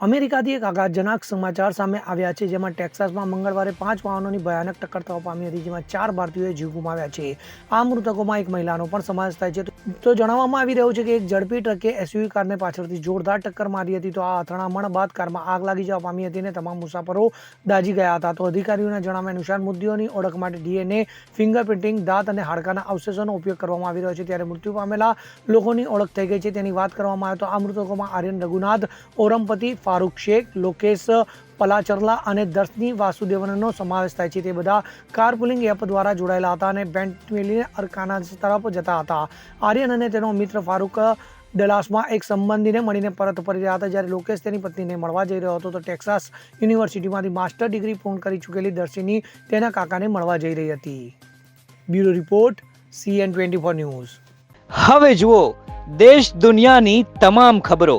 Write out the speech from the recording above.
અમેરિકાથી એક આઘાતજનક સમાચાર સામે આવ્યા છે, જેમાં ટેક્સાસમાં મંગળવારે પાંચ વાહનોની ભયાનક ટક્કર થવા પામી હતી, જેમાં ચાર ભારતીયોએ જીવ ગુમાવ્યા છે. આ મૃતકોમાં એક મહિલાનો પણ સમાવેશ થાય છે. તો જણાવવામાં આવી રહ્યું છે કે એક ઝડપી ટ્રકે એસયુવી કારને પાછળથી જોરદાર ટક્કર મારી હતી, તો આ અથડામણ બાદ કારમાં આગ લાગી જવા પામી હતી અને તમામ મુસાફરો દાઝી ગયા હતા. તો અધિકારીઓના જણાવ્યા અનુસાર મૃત્યુઓની ઓળખ માટે ડીએનએ, ફિંગરપ્રિન્ટિંગ, દાંત અને હાડકાના અવશેષોનો ઉપયોગ કરવામાં આવી રહ્યો છે. ત્યારે મૃત્યુ પામેલા લોકોની ઓળખ થઈ ગઈ છે. તેની વાત કરવામાં આવે તો આ મૃતકોમાં આર્યન રઘુનાથ ઓરમપતિ ફારૂક શેખ, લોકેશ પલાચરલા અને દર્શની વાસુદેવનનો સમાવેશ થાય છે. તે બધા કારપુલિંગ એપ દ્વારા જોડાયેલા હતા અને બેન્ટ મેલીને અરકાના તરફ જતા હતા. આર્યન અને તેનો મિત્ર ફારૂક ડલાસમાં એક સંબંધીને મળીને પરત ફરી રહ્યા હતા. જ્યારે લોકેશ તેની પત્નીને મળવા જઈ રહ્યો હતો, તો ટેક્સાસ યુનિવર્સિટીમાંથી માસ્ટર ડિગ્રી પૂર્ણ કરી ચૂકેલી દર્શની તેના કાકાને મળવા જઈ રહી હતી. Bureau report CN twenty four news. હવે જુઓ, દેશ દુનિયાની તમામ ખબરો